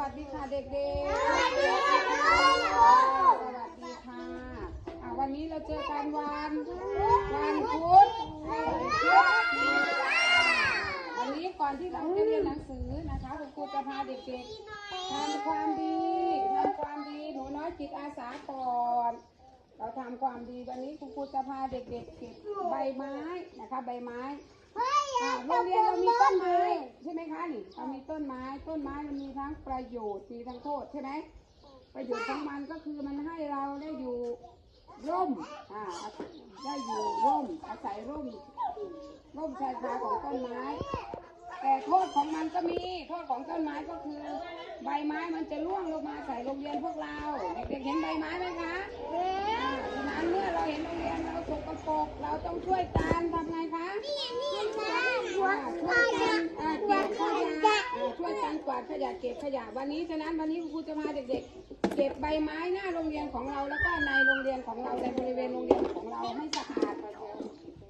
วัสดีค่ะเด็กๆสวัสดีค่ะอะ วันนี้เราเจอกันวันวันพุธวันนี้ก่อนที่เราจะเรียนหนังสือนะคะคุณครูจะพาเด็กๆทำความดีทำความดีหนูน้อยจิตอาสาก่อนเราทำความดีวันนี้คุณครูจะพาเด็กๆเก็บใบไม้นะคะ ใบไม้อ่าโรงเรียนเรามีต้นไม้ เรามีต้นไม้ ต้นไม้มันมีทั้งประโยชน์มีทั้งโทษใช่ไหมประโยชน์ของมันก็คือมันให้เราได้อยู่ร่มอ่าได้อยู่ร่ม อาศัยร่ม ร่มชายคาของต้นไม้ แต่โทษของมันก็มี โทษของต้นไม้ก็คือ ใบไม้มันจะร่วงลงมาใส่โรงเรียนพวกเราเด็กๆเห็นใบไม้ไหมคะอ่าฉะนั้นเมื่อเราเห็นโรงเรียนเราสกปรกเราต้องช่วยกันทำไงคะาดขยะเก็บขยะวันนี้ฉะนั้นวันนี้ครูจะมาเด็กๆ เก็บใบไม้หน้าโรงเรียนของเราแล้วก็ในโรงเรียนของเราในบริเวณโรงเรียนของเราให้สะอาด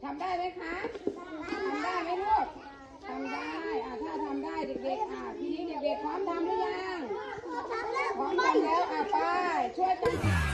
ทำได้ไหมคะทำได้ไหมลูกทำได้อ่าถ้าทำได้เด็กๆอ่าทีนี้เด็กๆพร้อมทำหรือยังพร้อมทำแล้วอ่าไปช่วยกัน